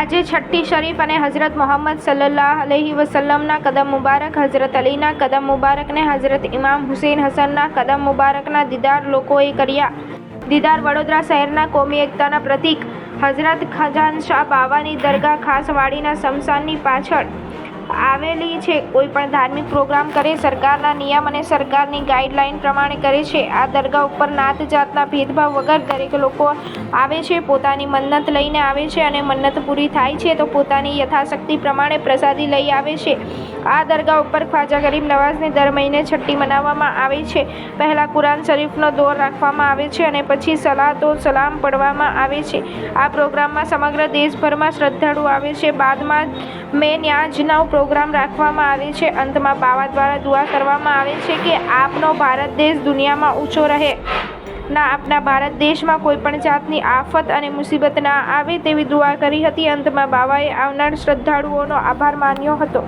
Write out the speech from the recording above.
આજે છઠ્ઠી શરીફ અને હઝરત મોહમ્મદ સલ્લાહ અલહી વસલ્લમના કદમ મુબારક, હઝરત અલીના કદમ મુબારકને હઝરત ઇમામ હુસૈન હસનના કદમ મુબારકના દીદાર લોકોએ કર્યા. દીદાર વડોદરા શહેરના કોમી એકતાના પ્રતીક, હઝરત ખજાનશાહ બાવાની દરગાહ ખાસ વાડીના સ્મશાનની પાછળ આવેલી છે. કોઈ પણ ધાર્મિક પ્રોગ્રામ કરે, સરકારના નિયમ અને સરકારની ગાઈડલાઈન પ્રમાણે કરે છે. આ દરગાહ ઉપર નાત જાતના ભેદભાવ વગર દરેક લોકો આવે છે, પોતાની મન્નત લઈને આવે છે અને મન્નત પૂરી થાય છે તો પોતાની યથાશક્તિ પ્રમાણે પ્રસાદી લઈ આવે છે. આ દરગાહ ઉપર ખ્વાજા ગરીબ નવાઝને દર મહિને છઠ્ઠી મનાવવામાં આવે છે. પહેલાં કુરાન શરીફનો દોર રાખવામાં આવે છે અને પછી સલાતો સલામ પડવામાં આવે છે. આ પ્રોગ્રામમાં સમગ્ર દેશભરમાં શ્રદ્ધાળુ આવે છે. બાદમાં મેં ન્યાજનો પ્રોગ્રામ રાખવામાં આવે છે. અંતમાં બાવા દ્વારા દુઆ કરવામાં આવે છે કે આપનો ભારત દેશ દુનિયામાં ઊંચો રહે. ના, આપના ભારત દેશમાં કોઈ પણ જાતની આફત અને મુસીબત ના આવે તેવી દુઆ કરી હતી. અંતમાં બાવાએ આવનાર શ્રદ્ધાળુઓનો આભાર માન્યો હતો.